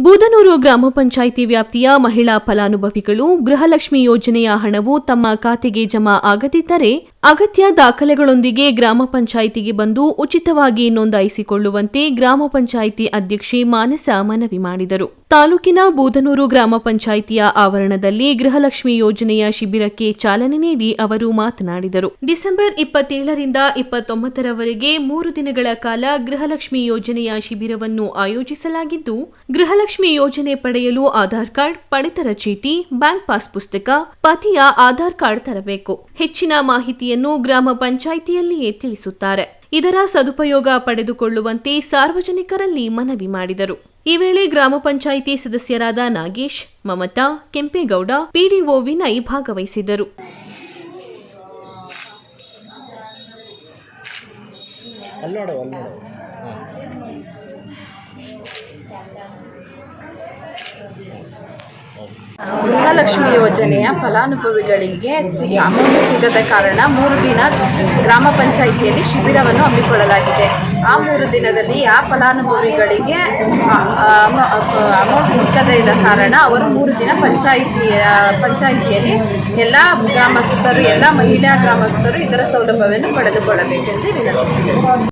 ಬೂದನೂರು ಗ್ರಾಮ ಪಂಚಾಯಿತಿ ವ್ಯಾಪ್ತಿಯ ಮಹಿಳಾ ಫಲಾನುಭವಿಗಳು ಗೃಹಲಕ್ಷ್ಮಿ ಯೋಜನೆಯ ಹಣವು ತಮ್ಮ ಖಾತೆಗೆ ಜಮಾ ಆಗದಿದ್ದರೆ ಅಗತ್ಯ ದಾಖಲೆಗಳೊಂದಿಗೆ ಗ್ರಾಮ ಪಂಚಾಯಿತಿಗೆ ಬಂದು ಉಚಿತವಾಗಿ ನೋಂದಾಯಿಸಿಕೊಳ್ಳುವಂತೆ ಗ್ರಾಮ ಪಂಚಾಯಿತಿ ಅಧ್ಯಕ್ಷೆ ಮಾನಸ ಮನವಿ ಮಾಡಿದರು. ತಾಲೂಕಿನ ಬೂದನೂರು ಗ್ರಾಮ ಪಂಚಾಯಿತಿಯ ಆವರಣದಲ್ಲಿ ಗೃಹಲಕ್ಷ್ಮಿ ಯೋಜನೆಯ ಶಿಬಿರಕ್ಕೆ ಚಾಲನೆ ನೀಡಿ ಅವರು ಮಾತನಾಡಿದರು. ಡಿಸೆಂಬರ್ ಇಪ್ಪತ್ತೇಳರಿಂದ ಇಪ್ಪತ್ತೊಂಬತ್ತರವರೆಗೆ ಮೂರು ದಿನಗಳ ಕಾಲ ಗೃಹಲಕ್ಷ್ಮಿ ಯೋಜನೆಯ ಶಿಬಿರವನ್ನು ಆಯೋಜಿಸಲಾಗಿದ್ದು, ಗೃಹಲಕ್ಷ್ಮಿ ಯೋಜನೆ ಪಡೆಯಲು ಆಧಾರ್ ಕಾರ್ಡ್, ಪಡಿತರ ಚೀಟಿ, ಬ್ಯಾಂಕ್ ಪಾಸ್ ಪುಸ್ತಕ, ಪತಿಯ ಆಧಾರ್ ಕಾರ್ಡ್ ತರಬೇಕು. ಹೆಚ್ಚಿನ ಮಾಹಿತಿಯನ್ನು ಗ್ರಾಮ ಪಂಚಾಯಿತಿಯಲ್ಲಿಯೇ ತಿಳಿಸುತ್ತಾರೆ. ಇದರ ಸದುಪಯೋಗ ಪಡೆದುಕೊಳ್ಳುವಂತೆ ಸಾರ್ವಜನಿಕರಲ್ಲಿ ಮನವಿ ಮಾಡಿದರು. ಈ ವೇಳೆ ಗ್ರಾಮ ಪಂಚಾಯಿತಿ ಸದಸ್ಯರಾದ ನಾಗೇಶ್, ಮಮತಾ, ಕೆಂಪೇಗೌಡ, ಪಿಡಿಒ ವಿನಯ್ ಭಾಗವಹಿಸಿದ್ದರು ಗೃಹಲಕ್ಷ್ಮಿ ಯೋಜನೆಯ ಫಲಾನುಭವಿಗಳಿಗೆ ಅಮೌಂಟ್ ಸಿಗದ ಕಾರಣ ಮೂರು ದಿನ ಗ್ರಾಮ ಪಂಚಾಯಿತಿಯಲ್ಲಿ ಶಿಬಿರವನ್ನು ಹಮ್ಮಿಕೊಳ್ಳಲಾಗಿದೆ. ಆ ಮೂರು ದಿನದಲ್ಲಿ ಆ ಫಲಾನುಭವಿಗಳಿಗೆ ಅಮೌಂಟ್ ಸಿಕ್ಕದೇ ಇದ್ದ ಕಾರಣ ಅವರು ಮೂರು ದಿನ ಪಂಚಾಯಿತಿಯ ಪಂಚಾಯಿತಿಯಲ್ಲಿ ಎಲ್ಲ ಗ್ರಾಮಸ್ಥರು, ಎಲ್ಲ ಮಹಿಳಾ ಗ್ರಾಮಸ್ಥರು ಇದರ ಸೌಲಭ್ಯವನ್ನು ಪಡೆದುಕೊಳ್ಳಬೇಕೆಂದು ವಿನಂತಿಸಿದರು